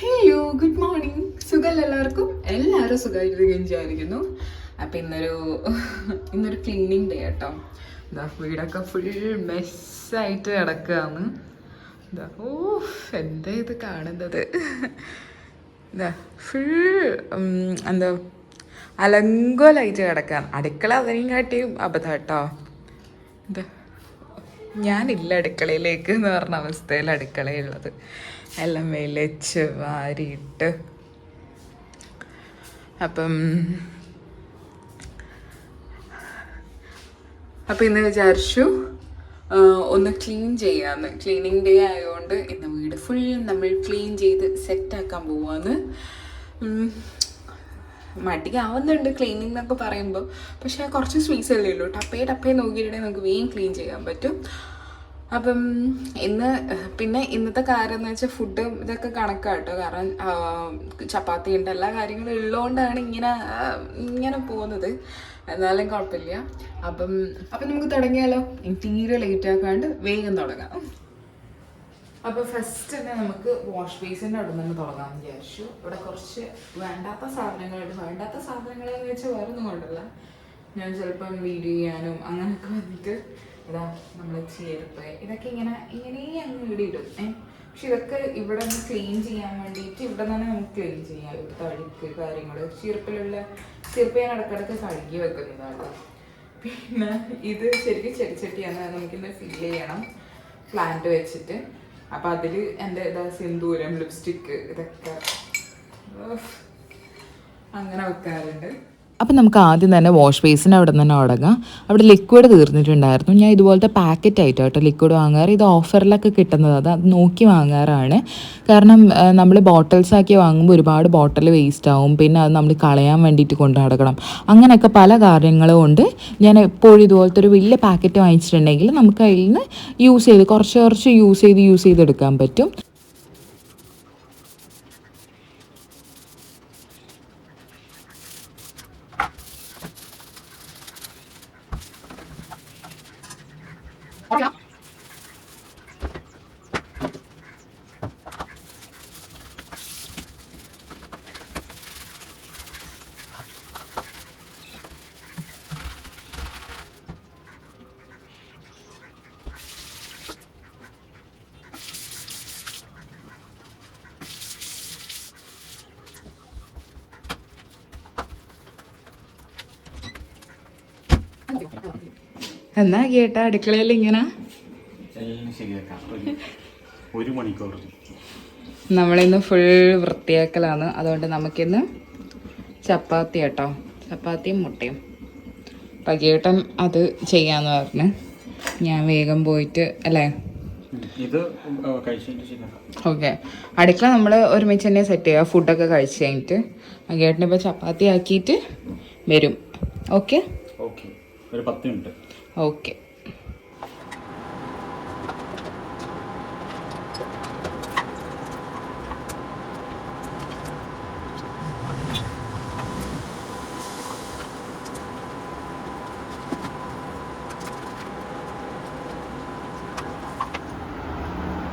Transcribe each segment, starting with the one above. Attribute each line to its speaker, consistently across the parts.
Speaker 1: Hello good morning സുഖമല്ല എല്ലാവർക്കും? എല്ലാവരും സുഖമായിട്ടിരിക്കുകയും വിചാരിക്കുന്നു അപ്പം ഇന്നൊരു ഇന്നൊരു ക്ലീനിങ് ഡേ കേട്ടോ എന്താ വീടൊക്കെ ഫുൾ മെസ്സായിട്ട് കിടക്കുകയാണ്. എന്താ ഓ എന്താ ഇത് കാണുന്നത്? എന്താ ഫുൾ എന്താ അലങ്കോലായിട്ട് കിടക്കുകയാണ്. അടുക്കള അതിനെയും കാട്ടിയും അബദ്ധം കേട്ടോ എന്താ ഞാനില്ല അടുക്കളയിലേക്ക് എന്ന് പറഞ്ഞ അവസ്ഥയിൽ അടുക്കളയുള്ളത് എല്ലാം വിലച്ച് വാരിയിട്ട്. അപ്പം അപ്പം ഇന്ന് വിചാരിച്ചു ഒന്ന് ക്ലീൻ ചെയ്യാന്ന്. ക്ലീനിങ് ഡേ ആയതുകൊണ്ട് ഇന്ന് വീട് ഫുൾ നമ്മൾ ക്ലീൻ ചെയ്ത് സെറ്റാക്കാൻ പോവാന്ന്. മടിയാവുന്നുണ്ട് ക്ലീനിങ് എന്നൊക്കെ പറയുമ്പോൾ പക്ഷേ കുറച്ച് സ്വീറ്റ്സ് അല്ലേ ഉള്ളൂ. ടപ്പേ ടപ്പേ നോക്കിയിട്ടുണ്ടെങ്കിൽ നമുക്ക് വേഗം ക്ലീൻ ചെയ്യാൻ പറ്റും. അപ്പം ഇന്ന് പിന്നെ ഇന്നത്തെ കാര്യം എന്ന് വെച്ചാൽ ഫുഡ് ഇതൊക്കെ കണക്കാട്ടോ. കാരണം ചപ്പാത്തി ഉണ്ട്. എല്ലാ കാര്യങ്ങളും ഉള്ളതുകൊണ്ടാണ് ഇങ്ങനെ ഇങ്ങനെ പോകുന്നത്. എന്നാലും കുഴപ്പമില്ല. അപ്പം അപ്പം നമുക്ക് തുടങ്ങിയാലോ? തീരെ ലേറ്റ് ആക്കാണ്ട് വേഗം തുടങ്ങാം. അപ്പോൾ ഫസ്റ്റ് തന്നെ നമുക്ക് വാഷ് ബേസിന്റെ അവിടെ നിന്ന് തുടങ്ങാൻ വിചാരിച്ചു. ഇവിടെ കുറച്ച് വേണ്ടാത്ത സാധനങ്ങളുണ്ട് വേണ്ടാത്ത സാധനങ്ങൾ എന്ന് വെച്ചാൽ വേറെ ഒന്നും കൊണ്ടല്ല. ഞാൻ ചിലപ്പം വീഡിയോ ചെയ്യാനും അങ്ങനെയൊക്കെ വന്നിട്ട് ഇതാ നമ്മൾ ചേർപ്പ് ഇതൊക്കെ ഇങ്ങനെ ഇങ്ങനെ അങ്ങ് ഇവിടെ ഇടും. പക്ഷെ ഇതൊക്കെ ഇവിടെ ഒന്ന് ക്ലീൻ ചെയ്യാൻ വേണ്ടിയിട്ട് ഇവിടെ തന്നെ നമുക്ക് ക്ലീൻ ചെയ്യാം. ഇവിടുത്തെ അഴുക്ക് കാര്യങ്ങൾ ചീർപ്പിലുള്ള ചീർപ്പ് ഞാൻ ഇടക്കിടക്ക് കഴുകി വെക്കുന്നതാണ് പിന്നെ ഇത് ശരിക്കും ചെടിച്ചട്ടിയാണ്. നമുക്കിന്ന് ഫില്ല് ചെയ്യണം. പ്ലാന്റ് വെച്ചിട്ട്. അപ്പം അതിൽ എന്റെ ഇതാ സിന്ദൂരം ലിപ്സ്റ്റിക്ക് ഇതൊക്കെ അങ്ങനെ വെക്കാറുണ്ട്.
Speaker 2: അപ്പം നമുക്ക് ആദ്യം തന്നെ വാഷ് ബേസിന് അവിടെ നിന്ന് തന്നെ തുടങ്ങാം അവിടെ ലിക്വിഡ് തീർന്നിട്ടുണ്ടായിരുന്നു. ഞാൻ ഇതുപോലത്തെ പാക്കറ്റ് ആയിട്ട് കേട്ടോ ലിക്വിഡ് വാങ്ങാറ്. ഇത് ഓഫറിലൊക്കെ കിട്ടുന്നത് അത് അത് നോക്കി വാങ്ങാറാണ്. കാരണം നമ്മൾ ബോട്ടിൽസ് ആക്കി വാങ്ങുമ്പോൾ ഒരുപാട് ബോട്ടിൽ വേസ്റ്റ് ആവും. പിന്നെ അത് നമ്മൾ കളയാൻ വേണ്ടിയിട്ട് കൊണ്ടു നടക്കണം. അങ്ങനെയൊക്കെ പല കാര്യങ്ങളും കൊണ്ട് ഞാൻ എപ്പോഴും ഇതുപോലത്തെ ഒരു വലിയ പാക്കറ്റ് വാങ്ങിച്ചിട്ടുണ്ടെങ്കിൽ നമുക്ക് അതിൽ നിന്ന് യൂസ് ചെയ്ത് കുറച്ച് കുറച്ച് യൂസ് ചെയ്ത് യൂസ് ചെയ്തെടുക്കാൻ പറ്റും.
Speaker 1: എന്നാ കേട്ടാ അടുക്കളയിൽ ഇങ്ങനെ?
Speaker 3: ഒരു മണിക്കൂർ.
Speaker 1: നമ്മളിന്ന് ഫുൾ വൃത്തിയാക്കലാണ്. അതുകൊണ്ട് നമുക്കിന്ന് ചപ്പാത്തി കേട്ടോ ചപ്പാത്തിയും മുട്ടയും. പകിയേട്ടൻ അത് ചെയ്യാന്ന് പറഞ്ഞ്. ഞാൻ വേഗം പോയിട്ട് അല്ലേ? ഓക്കെ. അടുക്കള നമ്മൾ ഒരുമിച്ച് തന്നെ സെറ്റ് ചെയ്യുക ഫുഡൊക്കെ കഴിച്ച് കഴിഞ്ഞിട്ട്. പകിയേട്ടനിപ്പോൾ ചപ്പാത്തി ആക്കിയിട്ട് വരും. ഓക്കെ?
Speaker 3: ഓക്കെ. ഒരു പത്ത് മിനിറ്റ്.
Speaker 1: ഓക്കെ.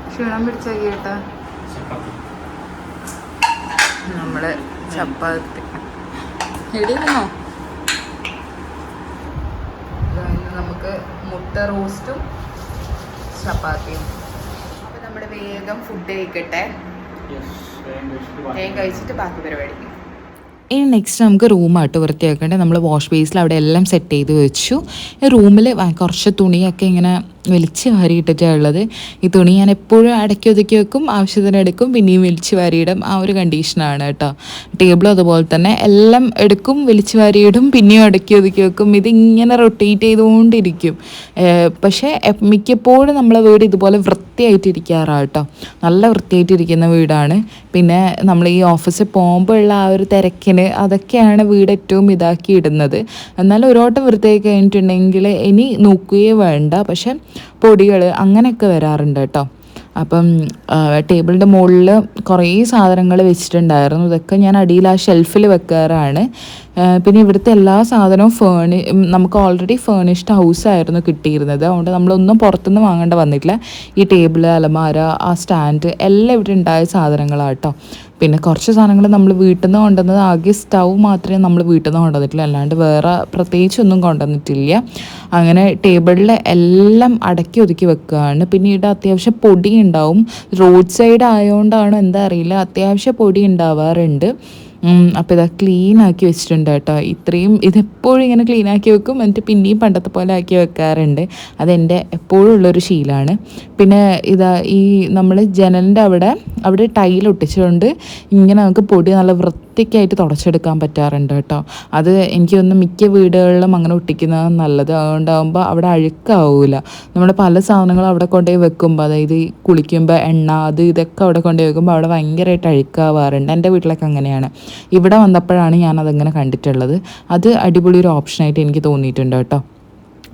Speaker 1: ക്ഷീണം പിടിച്ച കേട്ടാ.
Speaker 3: ചപ്പാത്തി.
Speaker 1: നമ്മൾ ചപ്പാത്തി. എടിയിരുന്നോ നമുക്ക് മുട്ട റോസ്റ്റും ചപ്പാത്തിയും. അപ്പോൾ നമ്മൾ വേഗം ഫുഡ് കഴിക്കട്ടെ.
Speaker 3: യെസ് വേഗം കഴിച്ചിട്ട് ബാക്കി
Speaker 1: വേഗം കഴിച്ചിട്ട് ബാക്കി പരിപാടി
Speaker 2: ഇനി നെക്സ്റ്റ് നമുക്ക് റൂമായിട്ട് വൃത്തിയാക്കേണ്ടത് നമ്മൾ വാഷ് ബേസിൽ അവിടെ എല്ലാം സെറ്റ് ചെയ്ത് വെച്ചു. ഈ റൂമിൽ കുറച്ച് തുണിയൊക്കെ ഇങ്ങനെ വലിച്ച് വാരിയിട്ടിട്ടാണ് ഉള്ളത്. ഈ തുണി ഞാൻ എപ്പോഴും അടക്കി ഒതുക്കി വെക്കും ആവശ്യത്തിന് എടുക്കും പിന്നെയും വലിച്ച് വാരിയിടും. ആ ഒരു കണ്ടീഷനാണ് കേട്ടോ. ടേബിളും അതുപോലെ തന്നെ എല്ലാം എടുക്കും വലിച്ച് വാരിയിടും പിന്നെയും അടക്കി ഒതുക്കി വെക്കും. ഇതിങ്ങനെ റൊട്ടേറ്റ് ചെയ്തുകൊണ്ടിരിക്കും. പക്ഷേ മിക്കപ്പോഴും നമ്മളെ വീട് ഇതുപോലെ വൃത്തിയായിട്ടിരിക്കാറാണ് കേട്ടോ. നല്ല വൃത്തിയായിട്ടിരിക്കുന്ന വീടാണ്. പിന്നെ നമ്മൾ ഈ ഓഫീസിൽ പോകുമ്പോഴുള്ള ആ ഒരു തിരക്കിന് അതൊക്കെയാണ് വീട് ഏറ്റവും ഇതാക്കി ഇടുന്നത്. എന്നാലും ഒരു വട്ടം വൃത്തിയാക്കി കഴിഞ്ഞിട്ടുണ്ടെങ്കിൽ ഇനി നോക്കുകയേ വേണ്ട. പക്ഷെ പൊടികൾ അങ്ങനെയൊക്കെ വരാറുണ്ട് കേട്ടോ. അപ്പം ടേബിളിന്റെ മുകളിൽ കുറേ സാധനങ്ങൾ വെച്ചിട്ടുണ്ടായിരുന്നു. ഇതൊക്കെ ഞാൻ അടിയിൽ ആ ഷെൽഫിൽ വെക്കാറാണ്. പിന്നെ ഇവിടുത്തെ എല്ലാ സാധനവും ഫേണി നമുക്ക് ഓൾറെഡി ഫേണിഷ്ഡ് ഹൗസ് ആയിരുന്നു കിട്ടിയിരുന്നത്. അതുകൊണ്ട് നമ്മളൊന്നും പുറത്തുനിന്ന് വാങ്ങേണ്ട വന്നിട്ടില്ല. ഈ ടേബിൾ അലമാര ആ സ്റ്റാൻഡ് എല്ലാം ഇവിടെ ഉണ്ടായ സാധനങ്ങളാണ് കേട്ടോ.
Speaker 1: പിന്നെ കുറച്ച് സാധനങ്ങൾ നമ്മൾ വീട്ടിൽ നിന്ന് കൊണ്ടുവന്നത് ആകെ സ്റ്റൗ മാത്രമേ നമ്മൾ വീട്ടിൽ നിന്ന് കൊണ്ടുവന്നിട്ടില്ല അല്ലാണ്ട് വേറെ പ്രത്യേകിച്ചൊന്നും കൊണ്ടുവന്നിട്ടില്ല. അങ്ങനെ ടേബിളിൽ എല്ലാം അടക്കി ഒതുക്കി വെക്കുകയാണ് പിന്നീട് അത്യാവശ്യം പൊടി ഉണ്ടാവും. റോഡ് സൈഡ് ആയതുകൊണ്ടാണോ എന്താ അറിയില്ല. അത്യാവശ്യം പൊടി ഉണ്ടാവാറുണ്ട്. അപ്പോൾ ഇതാ ക്ലീൻ ആക്കി വെച്ചിട്ടുണ്ട് കേട്ടോ. ഇത്രയും ഇതെപ്പോഴും ഇങ്ങനെ ക്ലീൻ ആക്കി വെക്കും. എന്നിട്ട് പിന്നെയും പണ്ടത്തെ പോലെ ആക്കി വെക്കാറുണ്ട്. അതെന്റെ എപ്പോഴും ഉള്ളൊരു ശീലമാണ്. പിന്നെ ഇതാ ഈ നമ്മൾ ജനലിന്റെ അവിടെ അവിടെ ടൈൽ ഒട്ടിച്ചുകൊണ്ട് ഇങ്ങനെ നമുക്ക് പൊടി നല്ല വൃത്തിക്കായിട്ട് തുടച്ചെടുക്കാൻ പറ്റാറുണ്ട് കേട്ടോ. അത് എനിക്ക് തോന്നുന്നു മിക്ക വീടുകളിലും അങ്ങനെ ഒട്ടിക്കുന്നതാണ് നല്ലത്. അതുകൊണ്ടാകുമ്പോൾ അവിടെ അഴുക്കാവൂല. നമ്മൾ പല സാധനങ്ങളും അവിടെ കൊണ്ടുപോയി വെക്കുമ്പോൾ അതായത് കുളിക്കുമ്പോൾ എണ്ണ അത് ഇതൊക്കെ അവിടെ കൊണ്ടുപോയി വെക്കുമ്പോൾ അവിടെ ഭയങ്കരമായിട്ട് അഴുക്കാവാറുണ്ട്. എന്റെ വീട്ടിലൊക്കെ അങ്ങനെയാണ്. ഇവിടെ വന്നപ്പോഴാണ് ഞാൻ അതങ്ങനെ കണ്ടിട്ടുള്ളത്. അത് അടിപൊളി ഒരു ഓപ്ഷനായിട്ട് എനിക്ക് തോന്നിയിട്ടുണ്ട് കേട്ടോ.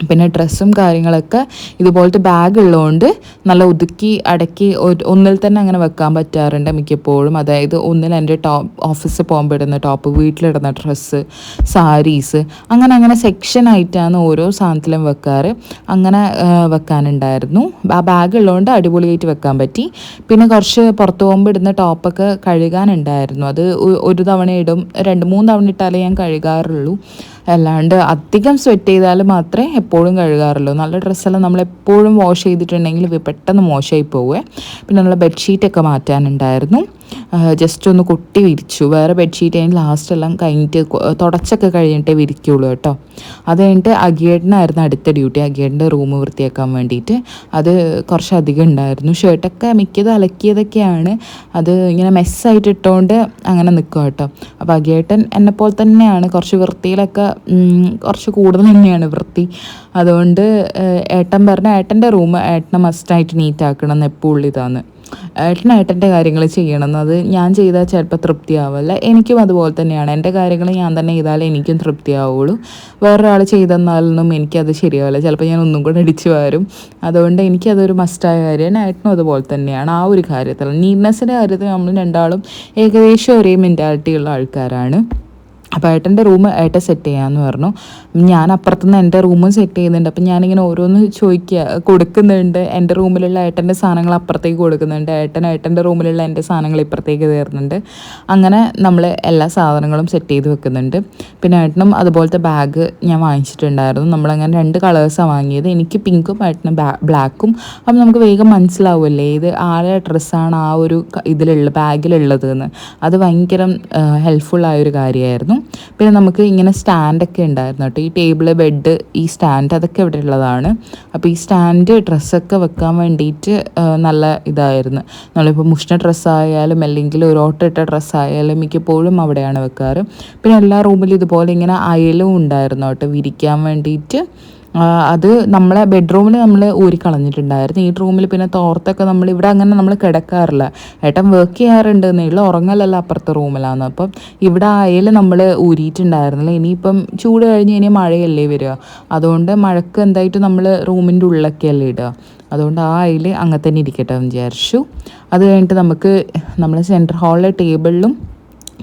Speaker 1: പിന്നെ ഡ്രസ്സും കാര്യങ്ങളൊക്കെ ഇതുപോലത്തെ ബാഗ് ഉള്ളതുകൊണ്ട് നല്ല ഒതുക്കി അടക്കി ഒന്നിൽ തന്നെ അങ്ങനെ വെക്കാൻ പറ്റാറുണ്ട് മിക്കപ്പോഴും. അതായത് ഒന്നിൽ എന്റെ ടോപ്പ് ഓഫീസിൽ പോകുമ്പോൾ ഇടുന്ന ടോപ്പ് വീട്ടിലിടുന്ന ഡ്രസ്സ് സാരീസ് അങ്ങനെ അങ്ങനെ സെക്ഷൻ സെക്ഷനായിട്ടാണ് ഓരോ സാധനത്തിലും വെക്കാറ്. അങ്ങനെ വെക്കാനുണ്ടായിരുന്നു. ആ ബാഗ് ഉള്ളതുകൊണ്ട് അടിപൊളിയായിട്ട് വെക്കാൻ പറ്റി. പിന്നെ കുറച്ച് പുറത്ത് പോകുമ്പോൾ ഇടുന്ന ടോപ്പൊക്കെ കഴുകാനുണ്ടായിരുന്നു. അത് ഒരു തവണ ഇടും രണ്ട് മൂന്ന് തവണ ഇട്ടാലേ ഞാൻ കഴുകാറുള്ളൂ. അല്ലാണ്ട് അധികം സ്വെറ്റ് ചെയ്താൽ മാത്രമേ എപ്പോഴും കഴുകാറുള്ളൂ. നല്ല ഡ്രസ്സെല്ലാം നമ്മൾ എപ്പോഴും വാഷ് ചെയ്തിട്ടുണ്ടെങ്കിൽ പെട്ടെന്ന് മോശമായി പോവേ. പിന്നെ നമ്മൾ ബെഡ്ഷീറ്റൊക്കെ മാറ്റാനുണ്ടായിരുന്നു. ജസ്റ്റ് ഒന്ന് കൊട്ടി വിരിച്ചു. വേറെ ബെഡ്ഷീറ്റ് അതിന് ലാസ്റ്റ് എല്ലാം കഴിഞ്ഞിട്ട് തുടച്ചൊക്കെ കഴിഞ്ഞിട്ടേ വിരിക്കുള്ളൂ കേട്ടോ. അത് കഴിഞ്ഞിട്ട് അഗിയേട്ടനായിരുന്നു അടുത്ത ഡ്യൂട്ടി അഗിയേട്ടന്റെ റൂം വൃത്തിയാക്കാൻ വേണ്ടിയിട്ട്. അത് കുറച്ചധികം ഉണ്ടായിരുന്നു. ഷർട്ടൊക്കെ മിക്കത് അലക്കിയതൊക്കെയാണ്. അത് ഇങ്ങനെ മെസ്സായിട്ട് ഇട്ടുകൊണ്ട് അങ്ങനെ നിൽക്കുക കേട്ടോ. അപ്പോൾ അഗിയേട്ടൻ എന്നെപ്പോലെ തന്നെയാണ് കുറച്ച് വൃത്തിയിലൊക്കെ കുറച്ച് കൂടുതൽ തന്നെയാണ് വൃത്തി. അതുകൊണ്ട് ഏട്ടൻ പറഞ്ഞ ഏട്ടന്റെ റൂം ഏട്ടനെ മസ്റ്റായിട്ട് നീറ്റ് ആക്കണം എന്ന് എപ്പോഴും ഇതാണ്. ഏട്ടൻ ഏട്ടന്റെ കാര്യങ്ങൾ ചെയ്യണം. അത് ഞാൻ ചെയ്താൽ ചിലപ്പോൾ തൃപ്തിയാവില്ല. എനിക്കും അതുപോലെ തന്നെയാണ്. എന്റെ കാര്യങ്ങൾ ഞാൻ തന്നെ ചെയ്താലേ എനിക്കും തൃപ്തിയാവുള്ളൂ. വേറൊരാൾ ചെയ്തെന്നാലൊന്നും എനിക്കത് ശരിയാവില്ല. ചിലപ്പോൾ ഞാൻ ഒന്നും കൂടെ അടിച്ചു വരും. അതുകൊണ്ട് എനിക്കതൊരു മസ്റ്റായ കാര്യമാണ്. ഏട്ടനും അതുപോലെ തന്നെയാണ്. ആ ഒരു കാര്യത്തിൽ നീറ്റ്നെസ്സിന്റെ കാര്യത്തിൽ നമ്മൾ രണ്ടാളും ഏകദേശം ഒരേ മെന്റാലിറ്റിയുള്ള ആൾക്കാരാണ്. അപ്പോൾ ഏട്ടന്റെ റൂം ഏട്ടൻ സെറ്റ് ചെയ്യാമെന്ന് പറഞ്ഞു. ഞാൻ അപ്പുറത്തുനിന്ന് എന്റെ റൂമും സെറ്റ് ചെയ്യുന്നുണ്ട്. അപ്പം ഞാനിങ്ങനെ ഓരോന്ന് ചോദിക്കുക കൊടുക്കുന്നുണ്ട്. എന്റെ റൂമിലുള്ള ഏട്ടന്റെ സാധനങ്ങൾ അപ്പുറത്തേക്ക് കൊടുക്കുന്നുണ്ട്. ഏട്ടൻ ഏട്ടന്റെ റൂമിലുള്ള എന്റെ സാധനങ്ങൾ ഇപ്പുറത്തേക്ക് കയറുന്നുണ്ട് അങ്ങനെ നമ്മൾ എല്ലാ സാധനങ്ങളും സെറ്റ് ചെയ്ത് വെക്കുന്നുണ്ട്. പിന്നെ ഏട്ടനും അതുപോലത്തെ ബാഗ് ഞാൻ വാങ്ങിച്ചിട്ടുണ്ടായിരുന്നു. നമ്മളങ്ങനെ രണ്ട് കളേഴ്സാണ് വാങ്ങിയത്. എനിക്ക് പിങ്കും ഏട്ടനും ബ്ലാക്കും അപ്പം നമുക്ക് വേഗം മനസ്സിലാവുമല്ലേ? ഇത് ആരുടെ ഡ്രസ്സാണ് ആ ഒരു ഇതിലുള്ള ബാഗിലുള്ളത് എന്ന് അത് ഭയങ്കര ഒരു കാര്യമായിരുന്നു. പിന്നെ നമുക്ക് ഇങ്ങനെ സ്റ്റാൻഡൊക്കെ ഉണ്ടായിരുന്നു കേട്ടോ. ഈ ടേബിൾ ബെഡ് ഈ സ്റ്റാൻഡ് അതൊക്കെ ഇവിടെ ഉള്ളതാണ്. അപ്പോൾ ഈ സ്റ്റാൻഡ് ഡ്രസ്സൊക്കെ വെക്കാൻ വേണ്ടിയിട്ട് നല്ല ഇതായിരുന്നു. നമ്മളിപ്പോൾ മുഷ്ണ ഡ്രസ്സായാലും അല്ലെങ്കിൽ ഒരു ഓട്ടിട്ട ഡ്രസ്സായാലും മിക്കപ്പോഴും അവിടെയാണ് വെക്കാറ്. പിന്നെ എല്ലാ റൂമിലും ഇതുപോലെ ഇങ്ങനെ അയലും ഉണ്ടായിരുന്നു കേട്ടോ. വിരിക്കാൻ വേണ്ടിയിട്ട് അത് നമ്മളെ ബെഡ്റൂമിൽ നമ്മൾ ഊരിക്കളഞ്ഞിട്ടുണ്ടായിരുന്നു. ഈ റൂമിൽ പിന്നെ തോർത്തൊക്കെ നമ്മൾ ഇവിടെ അങ്ങനെ നമ്മൾ കിടക്കാറില്ല. ഏട്ടൻ വർക്ക് ചെയ്യാറുണ്ട് എന്നുള്ള ഉറങ്ങലല്ല അപ്പുറത്തെ റൂമിലാണ് അപ്പം ഇവിടെ ആയാലും നമ്മൾ ഊരിയിട്ടുണ്ടായിരുന്നില്ല. ഇനിയിപ്പം ചൂട് കഴിഞ്ഞ് ഇനി മഴയല്ലേ വരിക. അതുകൊണ്ട് മഴക്ക് എന്തായിട്ട് നമ്മൾ റൂമിന്റെ ഉള്ളിലൊക്കെ അല്ലേ ഇടുക. അതുകൊണ്ട് ആ അയിൽ അങ്ങനെ തന്നെ ഇരിക്കട്ടെ എന്ന് വിചാരിച്ചു. അത് കഴിഞ്ഞിട്ട് നമുക്ക് നമ്മൾ സെൻട്രൽ ഹാളിലെ ടേബിളിലും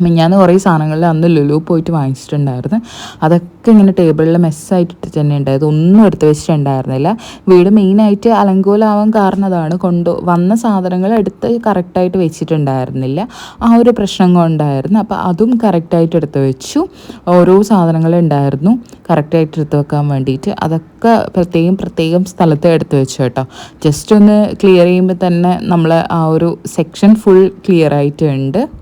Speaker 1: മിഞ്ഞാന്ന് കുറേ സാധനങ്ങളിൽ അന്ന് ലുലു പോയിട്ട് വാങ്ങിച്ചിട്ടുണ്ടായിരുന്നു. അതൊക്കെ ഇങ്ങനെ ടേബിളിൽ മെസ്സായിട്ട് തന്നെ ഉണ്ടായത് ഒന്നും എടുത്ത് വെച്ചിട്ടുണ്ടായിരുന്നില്ല. വീട് മെയിനായിട്ട് അലങ്കോലാവാൻ കാരണം അതാണ് കൊണ്ട് വന്ന സാധനങ്ങൾ എടുത്ത് കറക്റ്റായിട്ട് വെച്ചിട്ടുണ്ടായിരുന്നില്ല. ആ ഒരു പ്രശ്നം കൊണ്ടായിരുന്നു. അപ്പോൾ അതും കറക്റ്റായിട്ട് എടുത്ത് വെച്ചു. ഓരോ സാധനങ്ങൾ ഉണ്ടായിരുന്നു. കറക്റ്റായിട്ട് എടുത്ത് വെക്കാൻ വേണ്ടിയിട്ട്. അതൊക്കെ പ്രത്യേകം പ്രത്യേകം സ്ഥലത്ത് എടുത്ത് വെച്ചു കേട്ടോ. ജസ്റ്റ് ഒന്ന് ക്ലിയർ ചെയ്യുമ്പോൾ തന്നെ നമ്മൾ ആ ഒരു സെക്ഷൻ ഫുൾ ക്ലിയർ ആയിട്ടുണ്ട്.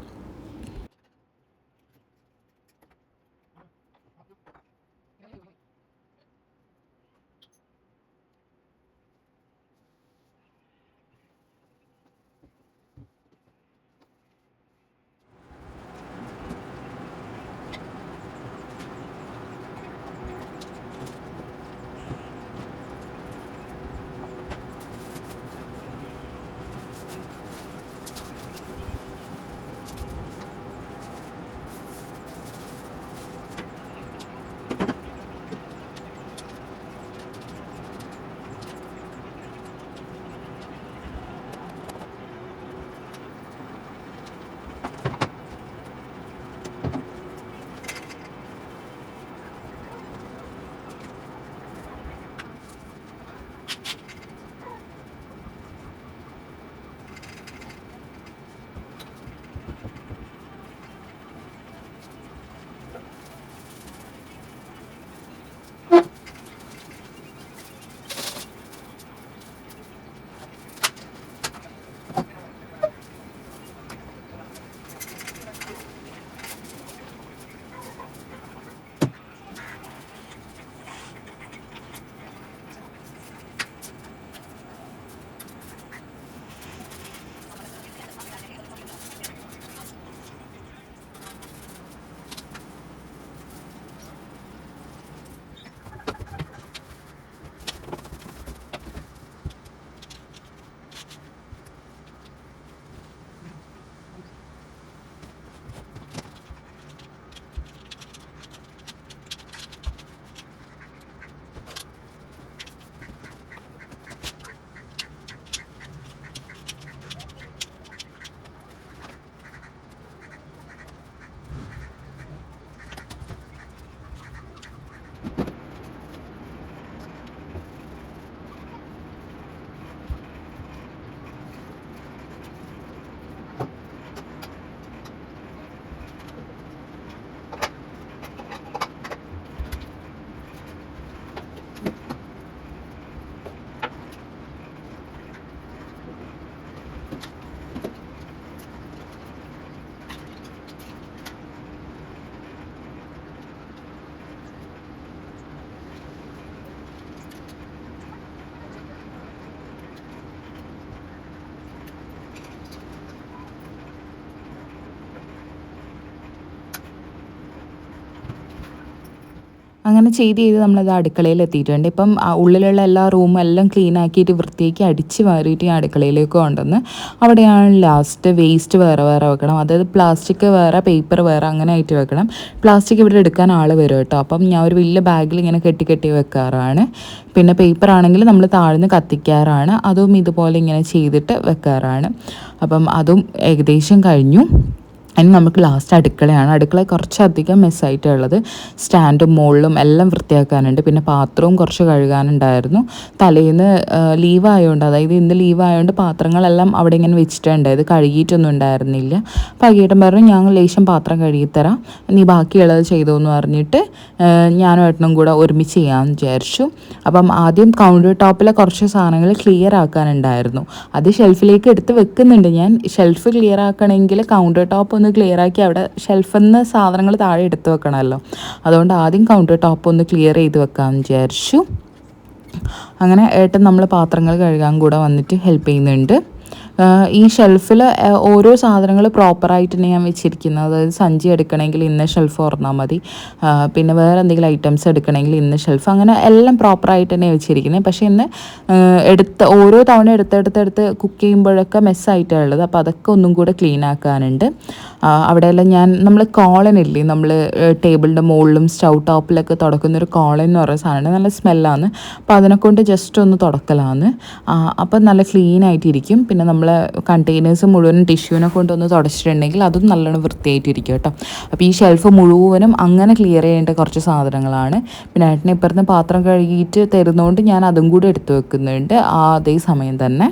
Speaker 1: അങ്ങനെ ചെയ്ത് ചെയ്ത് നമ്മളത് അടുക്കളയിൽ എത്തിയിട്ടുണ്ട് ഇപ്പം ഉള്ളിലുള്ള എല്ലാ റൂമും എല്ലാം ക്ലീൻ ആക്കിയിട്ട് വൃത്തിയാക്കി അടിച്ച് വാരിയിട്ട് ഞാൻ അടുക്കളയിലേക്ക് കൊണ്ടുവന്ന് അവിടെയാണ് ലാസ്റ്റ് വേസ്റ്റ് വേറെ വേറെ വെക്കണം. അതായത് പ്ലാസ്റ്റിക് വേറെ പേപ്പർ വേറെ അങ്ങനെ ആയിട്ട് വെക്കണം. പ്ലാസ്റ്റിക് ഇവിടെ എടുക്കാൻ ആൾ വരും കേട്ടോ. അപ്പം ഞാൻ ഒരു വലിയ ബാഗിൽ ഇങ്ങനെ കെട്ടി കെട്ടി വെക്കാറാണ്. പിന്നെ പേപ്പർ ആണെങ്കിൽ നമ്മൾ താഴ്ന്ന് കത്തിക്കാറാണ്. അതും ഇതുപോലെ ഇങ്ങനെ ചെയ്തിട്ട് വെക്കാറാണ്. അപ്പം അതും ഏകദേശം കഴിഞ്ഞു. ഇനി നമുക്ക് ലാസ്റ്റ് അടുക്കളയാണ്. അടുക്കള കുറച്ചധികം മെസ്സായിട്ടുള്ളത് സ്റ്റാൻഡും മുകളിലും എല്ലാം വൃത്തിയാക്കാനുണ്ട്. പിന്നെ പാത്രവും കുറച്ച് കഴുകാനുണ്ടായിരുന്നു. തലേന്ന് ലീവ് ആയതുകൊണ്ട് അതായത് ഇന്ന് ലീവ് ആയതുകൊണ്ട് പാത്രങ്ങളെല്ലാം അവിടെ ഇങ്ങനെ വെച്ചിട്ടുണ്ടായത് കഴുകിയിട്ടൊന്നും ഉണ്ടായിരുന്നില്ല. അപ്പോൾ അകിയേട്ടൻ പറഞ്ഞു ഞാൻ ലേശം പാത്രം കഴുകിത്തരാം. നീ ബാക്കിയുള്ളത് ചെയ്തു എന്ന് പറഞ്ഞിട്ട് ഞാനും ഏട്ടനും കൂടെ ഒരുമിച്ച് ചെയ്യാമെന്ന് വിചാരിച്ചു. അപ്പം ആദ്യം കൗണ്ടർ ടോപ്പിലെ കുറച്ച് സാധനങ്ങൾ ക്ലിയർ ആക്കാനുണ്ടായിരുന്നു. അത് ഷെൽഫിലേക്ക് എടുത്ത് വെക്കുന്നുണ്ട് ഞാൻ. ഷെൽഫ് ക്ലിയർ ആക്കണമെങ്കിൽ കൗണ്ടർ ടോപ്പ് ഒന്ന് ക്ലിയർ ആക്കി അവിടെ ഷെൽഫിൽ നിന്ന് സാധനങ്ങൾ താഴെ എടുത്ത് വെക്കണമല്ലോ. അതുകൊണ്ട് ആദ്യം കൗണ്ടർ ടോപ്പ് ഒന്ന് ക്ലിയർ ചെയ്ത് വെക്കാമെന്ന് വിചാരിച്ചു. അങ്ങനെ ഏട്ടൻ നമ്മൾ പാത്രങ്ങൾ കഴുകാൻ കൂടെ വന്നിട്ട് ഹെൽപ്പ് ചെയ്യുന്നുണ്ട്. ഈ ഷെൽഫിൽ ഓരോ സാധനങ്ങൾ പ്രോപ്പറായിട്ട് തന്നെ ഞാൻ വെച്ചിരിക്കുന്നത്. അതായത് സഞ്ചി എടുക്കണമെങ്കിൽ ഇന്ന ഷെൽഫ് ഓർന്നാൽ മതി. പിന്നെ വേറെ എന്തെങ്കിലും ഐറ്റംസ് എടുക്കണമെങ്കിൽ ഇന്ന ഷെൽഫ് അങ്ങനെ എല്ലാം പ്രോപ്പറായിട്ട് തന്നെ വെച്ചിരിക്കുന്നത്. പക്ഷേ ഇന്ന് എടുത്ത ഓരോ തവണ എടുത്തെടുത്തെടുത്ത് കുക്ക് ചെയ്യുമ്പോഴൊക്കെ മെസ്സായിട്ടാണ് ഉള്ളത്. അപ്പോൾ അതൊക്കെ ഒന്നും കൂടെ ക്ലീൻ ആക്കാനുണ്ട്. അവിടെയെല്ലാം ഞാൻ നമ്മൾ കോളൻ ഇല്ലേ നമ്മൾ ടേബിളിന്റെ മുകളിലും സ്റ്റൗ ടോപ്പിലൊക്കെ തുടക്കുന്ന ഒരു കോളൻ എന്ന് പറയുന്ന സാധനമാണ് നല്ല സ്മെല്ലാണ് അതിനെ കൊണ്ട് ജസ്റ്റ് ഒന്ന് തുടക്കലാണ് അപ്പം നല്ല ക്ലീൻ ആയിട്ടിരിക്കും പിന്നെ നമ്മൾ കണ്ടെയ്നേഴ്സ് മുഴുവനും ടിഷ്യൂനെ കൊണ്ടൊന്ന് തുടച്ചിട്ടുണ്ടെങ്കിൽ അതും നല്ലോണം വൃത്തിയായിട്ടിരിക്കും കേട്ടോ. അപ്പോൾ ഈ ഷെൽഫ് മുഴുവനും അങ്ങനെ ക്ലിയർ ചെയ്യേണ്ട കുറച്ച് സാധനങ്ങളാണ്. പിന്നെ ഏട്ടനെ ഇപ്പുറത്ത് പാത്രം കഴുകിയിട്ട് തരുന്നതുകൊണ്ട് ഞാൻ അതും കൂടി എടുത്തു വെക്കുന്നുണ്ട്. ആ അതേ സമയം തന്നെ.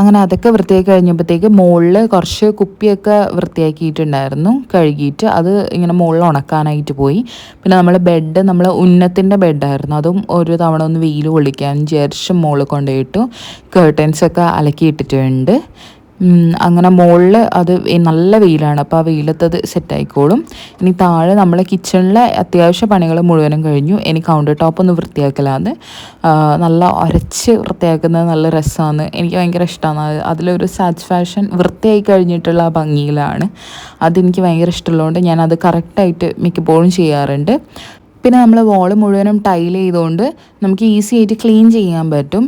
Speaker 1: അങ്ങനെ അതൊക്കെ വൃത്തിയാക്കി കഴിഞ്ഞപ്പോഴത്തേക്ക് മുകളിൽ കുറച്ച് കുപ്പിയൊക്കെ വൃത്തിയാക്കിയിട്ടുണ്ടായിരുന്നു. കഴുകിയിട്ട് അത് ഇങ്ങനെ മുകളിൽ ഉണക്കാനായിട്ട് പോയി. പിന്നെ നമ്മൾ ബെഡ് നമ്മൾ ഉന്നത്തിന്റെ ബെഡായിരുന്നു അതും ഒരു തവണ ഒന്ന് വെയിൽ കൊള്ളിക്കാൻ വിചാരിച്ച് മുകളിൽ കൊണ്ടുപോയിട്ടു കേർട്ടൻസൊക്കെ അലക്കിയിട്ടിട്ടുണ്ട്. അങ്ങനെ മുകളിൽ അത് നല്ല വെയിലാണ്. അപ്പോൾ ആ വെയിലത്തത് സെറ്റായിക്കോളും ഇനി താഴെ നമ്മളെ കിച്ചണിലെ അത്യാവശ്യ പണികൾ മുഴുവനും കഴിഞ്ഞു. ഇനി കൗണ്ടർ ടോപ്പ് ഒന്ന് വൃത്തിയാക്കലാണ്. നല്ല ഒരച്ച് വൃത്തിയാക്കുന്നത് നല്ല രസമാണ് എനിക്ക് ഭയങ്കര ഇഷ്ടമാണ് അതിലൊരു സാറ്റിസ്ഫാക്ഷൻ വൃത്തിയായി കഴിഞ്ഞിട്ടുള്ള ആ ഭംഗിയിലാണ്. അതെനിക്ക് ഭയങ്കര ഇഷ്ടമുള്ളതുകൊണ്ട് ഞാനത് കറക്റ്റായിട്ട് മിക്കപ്പോഴും ചെയ്യാറുണ്ട്. പിന്നെ നമ്മൾ വോൾ മുഴുവനും ടൈൽ ചെയ്തുകൊണ്ട് നമുക്ക് ഈസി ആയിട്ട് ക്ലീൻ ചെയ്യാൻ പറ്റും.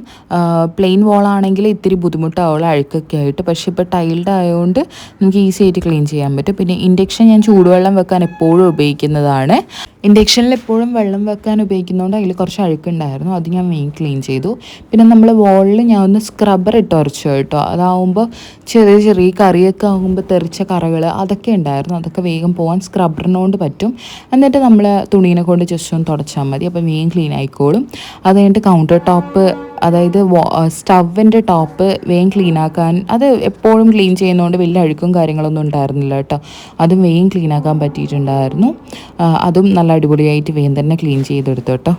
Speaker 1: പ്ലെയിൻ വോളാണെങ്കിൽ ഇത്തിരി ബുദ്ധിമുട്ടാവുള്ള അഴുക്കൊക്കെ ആയിട്ട്. പക്ഷേ ഇപ്പോൾ ടൈൽഡ് ആയതുകൊണ്ട് നമുക്ക് ഈസി ആയിട്ട് ക്ലീൻ ചെയ്യാൻ പറ്റും. പിന്നെ ഇൻഡക്ഷൻ ഞാൻ ചൂടുവെള്ളം വെക്കാൻ എപ്പോഴും ഉപയോഗിക്കുന്നതാണ്. ഇൻഡക്ഷനിൽ എപ്പോഴും വെള്ളം വെക്കാൻ ഉപയോഗിക്കുന്നതുകൊണ്ട് അതിൽ കുറച്ച് അഴുക്കുണ്ടായിരുന്നു. അത് ഞാൻ മെയിൻ ക്ലീൻ ചെയ്തു. പിന്നെ നമ്മൾ വോളിൽ ഞാൻ ഒന്ന് സ്ക്രബ്ബർ ഇട്ട് ഉറച്ചു കേട്ടോ. അതാവുമ്പോൾ ചെറിയ ചെറിയ കറിയൊക്കെ ആകുമ്പോൾ തെറിച്ച കറകൾ അതൊക്കെ ഉണ്ടായിരുന്നു. അതൊക്കെ വേഗം പോകാൻ സ്ക്രബ്ബറിനോണ്ട് പറ്റും. എന്നിട്ട് നമ്മൾ തുണീനെ കൊണ്ട് ജസ്റ്റ് ഒന്ന് തുടച്ചാൽ മതി. അപ്പോൾ മെയിൻ ക്ലീൻ ആയിക്കോളും. അത് കഴിഞ്ഞിട്ട് കൗണ്ടർ ടോപ്പ് അതായത് സ്റ്റവിന്റെ ടോപ്പ് വേഗം ക്ലീൻ ആക്കാൻ അത് എപ്പോഴും ക്ലീൻ ചെയ്യുന്നതുകൊണ്ട് വലിയ അഴുക്കും കാര്യങ്ങളൊന്നും ഉണ്ടായിരുന്നില്ല കേട്ടോ. അതും വേഗം ക്ലീൻ ആക്കാൻ പറ്റിയിട്ടുണ്ടായിരുന്നു. അതും നല്ല അടിപൊളിയായിട്ട് വേഗം തന്നെ ക്ലീൻ ചെയ്തെടുത്തു കേട്ടോ.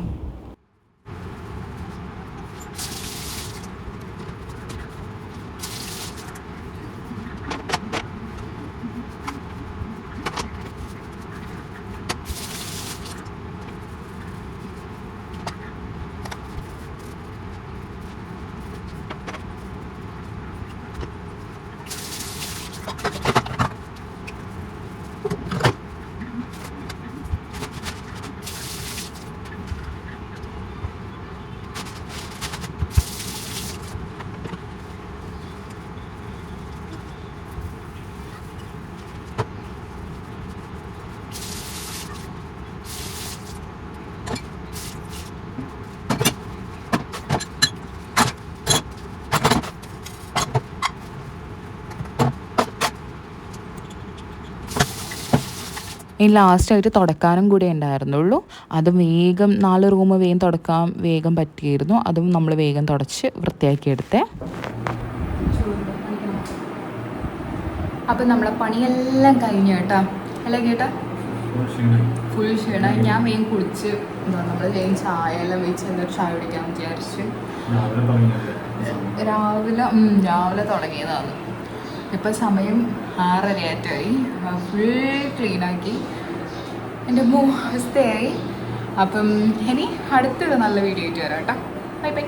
Speaker 1: ഈ ലാസ്റ്റായിട്ട് തുടക്കാനും കൂടെ ഉണ്ടായിരുന്നുള്ളൂ. അത് വേഗം നാല് റൂം വേഗം തുടക്കാൻ വേഗം പറ്റിയിരുന്നു. അതും നമ്മൾ വേഗം തുടച്ച് വൃത്തിയാക്കി എടുത്തേ.
Speaker 3: അപ്പം നമ്മളെ പണിയെല്ലാം കഴിഞ്ഞു കേട്ടോ. അല്ലേ കേട്ടാ? ഫുൾ ക്ഷീണം. ഞാൻ വേഗം കുളിച്ച് എന്താ നമ്മൾ വേഗം ചായ എല്ലാം വെച്ച് എന്തൊരു ചായ കുടിക്കാൻ വിചാരിച്ചു. രാവിലെ രാവിലെ തുടങ്ങിയതാണ്. ഇപ്പം സമയം ആറരയാറ്റായി ഫുൾ ക്ലീനാക്കി എന്റെ അവസ്ഥയായി അപ്പം ഇനി അടുത്തൊരു നല്ല വീഡിയോ ആയിട്ട് വരാം കേട്ടോ. Bye bye